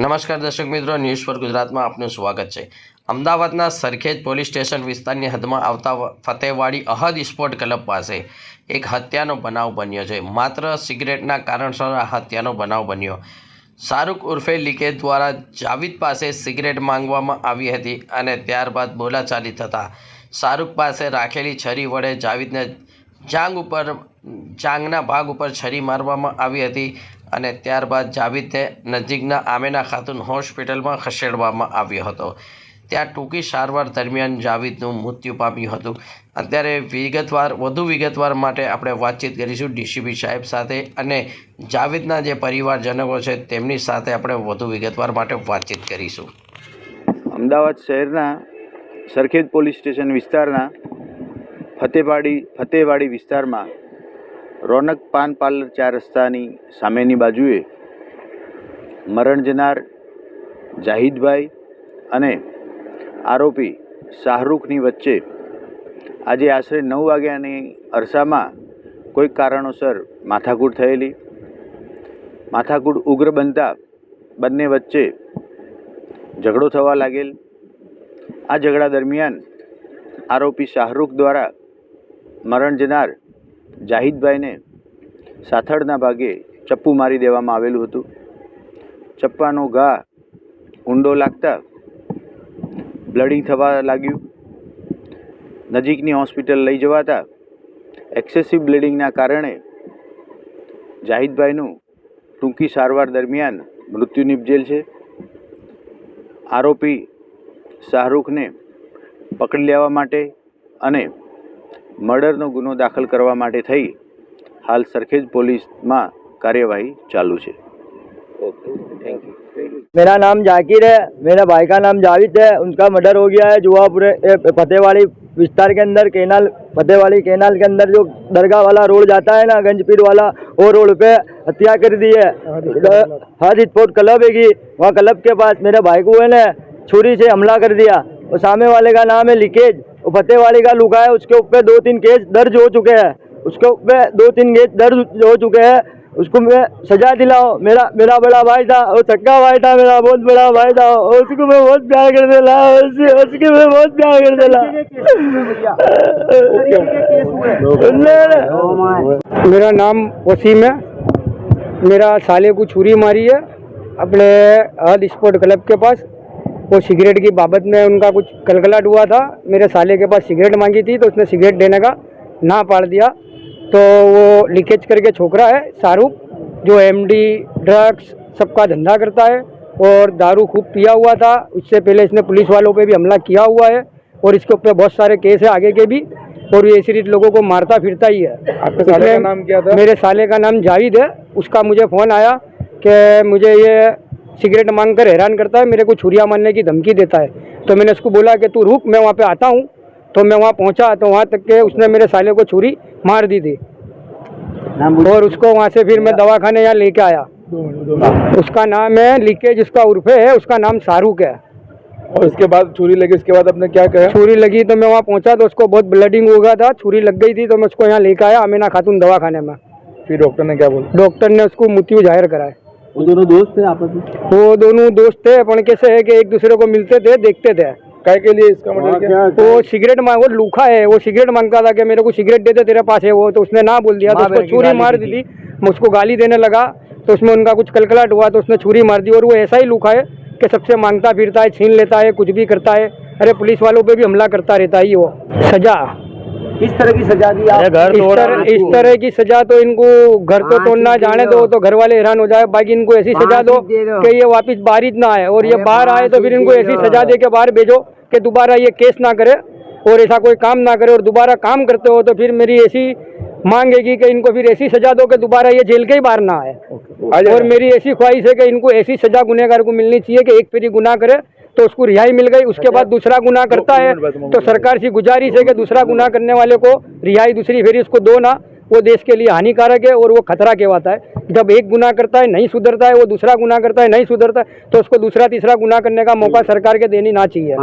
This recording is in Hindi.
નમસ્કાર દર્શક મિત્રો ન્યૂઝ પર ગુજરાતમાં આપનું સ્વાગત છે. અમદાવાદના સરખેજ પોલીસ સ્ટેશન વિસ્તારની હદમાં આવતા ફતેહવાડી અહદ સ્પોર્ટ ક્લબ પાસે એક હત્યાનો બનાવ બન્યો છે. માત્ર સિગરેટના કારણસર આ હત્યાનો બનાવ બન્યો. શાહરૂખ ઉર્ફે લીકેજ દ્વારા જાવિદ પાસે સિગરેટ માંગવામાં આવી હતી અને ત્યારબાદ બોલાચાલી થતાં શાહરૂખ પાસે રાખેલી છરી વડે જાવિદને જાંગ ઉપર, જાંગના ભાગ ઉપર છરી મારવામાં આવી હતી. અને ત્યારબાદ જાવિદને નજીકના આમેના ખાતુન હોસ્પિટલમાં ખસેડવામાં આવ્યો હતો. ત્યાં ટૂંકી સારવાર દરમિયાન જાવિદનું મૃત્યુ પામ્યું હતું. અત્યારે વિગતવાર, વધુ વિગતવાર માટે આપણે વાતચીત કરીશું ડીસીપી સાહેબ સાથે અને જાવિદના જે પરિવારજનકો છે તેમની સાથે આપણે વધુ વિગતવાર માટે વાતચીત કરીશું. અમદાવાદ શહેરના સરખેજ પોલીસ સ્ટેશન વિસ્તારના ફતેવાડી ફતેવાડી વિસ્તારમાં રોનક પાન પાર્લર ચાર રસ્તાની સામેની બાજુએ મરણ જનાર જાહિદભાઈ અને આરોપી શાહરૂખની વચ્ચે આજે આશરે નવ વાગ્યાની અરસામાં કોઈક કારણોસર માથાકૂટ થયેલી. માથાકૂટ ઉગ્ર બનતા બંને વચ્ચે ઝઘડો થવા લાગેલ. આ ઝઘડા દરમિયાન આરોપી શાહરૂખ દ્વારા મરણ જનાર જાહિદભાઈને સાથળના ભાગે ચપ્પુ મારી દેવામાં આવેલું હતું. ચપ્પાનો ઘા ઊંડો લાગતા બ્લડિંગ થવા લાગ્યું. નજીકની હોસ્પિટલ લઈ જવાતા એક્સેસિવ બ્લીડિંગના કારણે જાહિદભાઈનું ટૂંકી સારવાર દરમિયાન મૃત્યુ નિપજેલ છે. આરોપી શાહરૂખને પકડી લેવા માટે અને મર્ડરનો ગુનો દાખલ કરવા માટે થઈ હાલ સરખેજ પોલીસમાં કાર્યવાહી ચાલુ છે मेरा नाम जाकिर है मेरे भाई का नाम जाविद है उनका मर्डर हो गया है जुआपुरे ए, फतेहवाड़ी विस्तार के अंदर केनाल फतेहवाड़ी केनाल के अंदर जो दरगाह वाला रोड जाता है ना गंजपीर वाला वो रोड पे हत्या कर दी है हज स्पोर्ट क्लब है की वहाँ क्लब के पास मेरे भाई को है ना छुरी से हमला कर दिया और सामने वाले का नाम है लीकेज वो फतेहवाड़ी का लुका है उसके ऊपर दो तीन केस दर्ज हो चुके हैं। उसके ऊपर दो तीन केस दर्ज हो चुके हैं। उसको मैं सजा दिलाओ मेरा मेरा बड़ा भाई था वो सक्का भाई था मेरा बहुत बड़ा भाई था उसको मैं बहुत प्यार कर देला उसके उसके मैं बहुत प्यार कर देला। मेरा नाम वसीम है। मेरा साले को छुरी मारी है अपने हद स्पोर्ट क्लब के पास। वो सिगरेट की बाबत में उनका कुछ कलकलाट हुआ था। मेरे साले के पास सिगरेट मांगी थी तो उसने सिगरेट देने का ना पाड़ दिया। तो वो लीकेज करके छोकरा है शाहरुख जो एमडी ड्रग्स सबका धंधा करता है और दारू खूब पिया हुआ था। उससे पहले इसने पुलिस वालों पे भी हमला किया हुआ है और इसके ऊपर बहुत सारे केस है आगे के भी और ये रीत लोगों को मारता फिरता ही है। आपके साले का नाम क्या था? मेरे साले का नाम जाविद है उसका मुझे फ़ोन आया कि मुझे ये सिगरेट मांग कर हैरान करता है मेरे को छुरिया मारने की धमकी देता है। तो मैंने उसको बोला कि तू रुक मैं वहाँ पे आता हूँ। तो मैं वहाँ पहुँचा तो वहाँ तक के उसने मेरे साले को छुरी मार दी थी। और उसको वहाँ से फिर मैं दवाखाने यहाँ लेके आया। उसका नाम है लीकेज उसका उर्फे है उसका नाम शाहरुख है। और इसके बाद छुरी लगी इसके बाद आपने क्या कहा? छुरी लगी तो मैं वहाँ पहुँचा तो उसको बहुत ब्लडिंग हो गया था छुरी लग गई थी तो मैं उसको यहाँ लेके आया अमीना खातून दवाखाने में। फिर डॉक्टर ने क्या बोला? डॉक्टर ने उसको मृत्यु ज़ाहिर कराया। वो दोनों दोस्त थे आपस में? वो दोनों दोस्त थे अपन कैसे है कि एक दूसरे को मिलते थे देखते थे। काय के लिए इसका मर्डर किया? वो सिगरेट मांग वो लूखा है वो सिगरेट माँगता था कि मेरे को सिगरेट दे दे तेरे पास है वो तो उसने ना बोल दिया तो उसको छुरी मार दी थी मैं उसको गाली देने लगा तो उसमें उनका कुछ कलकलाट हुआ तो उसने छुरी मार दी और वो ऐसा ही लूखा है कि सबसे माँगता फिरता है छीन लेता है कुछ भी करता है। अरे पुलिस वालों पे भी हमला करता रहता है ये वो। सजा। किस तरह की सजा दी आप घर इस तरह इस तरह की सजा तो इनको घर तो तोड़ना जाने दो तो घर वाले हैरान हो जाए। बाकी इनको ऐसी सजा दो कि ये वापस बाहर ना आए। और ये बाहर आए तो फिर इनको ऐसी सजा दे के बाहर भेजो कि दोबारा ये केस ना करे और ऐसा कोई काम ना करे और दोबारा काम करते हो तो फिर मेरी ऐसी मांगेगी कि कि इनको फिर ऐसी सजा दो कि दोबारा ये जेल के ही बाहर ना आए। और मेरी ऐसी ख्वाहिश है कि इनको ऐसी सजा गुनहगार को मिलनी चाहिए कि एक फिर गुनाह करे तो उसको रिहाई मिल गई उसके बाद दूसरा गुना करता है। तो सरकार से गुजारिश है कि दूसरा गुना करने वाले को रिहाई दूसरी फेरी उसको दो ना। वो देश के लिए हानिकारक है और वो खतरा कहवाता है। जब एक गुना करता है नहीं सुधरता है वो दूसरा गुना करता है नहीं सुधरता है तो उसको दूसरा तीसरा गुना करने का मौका सरकार के देनी ना चाहिए।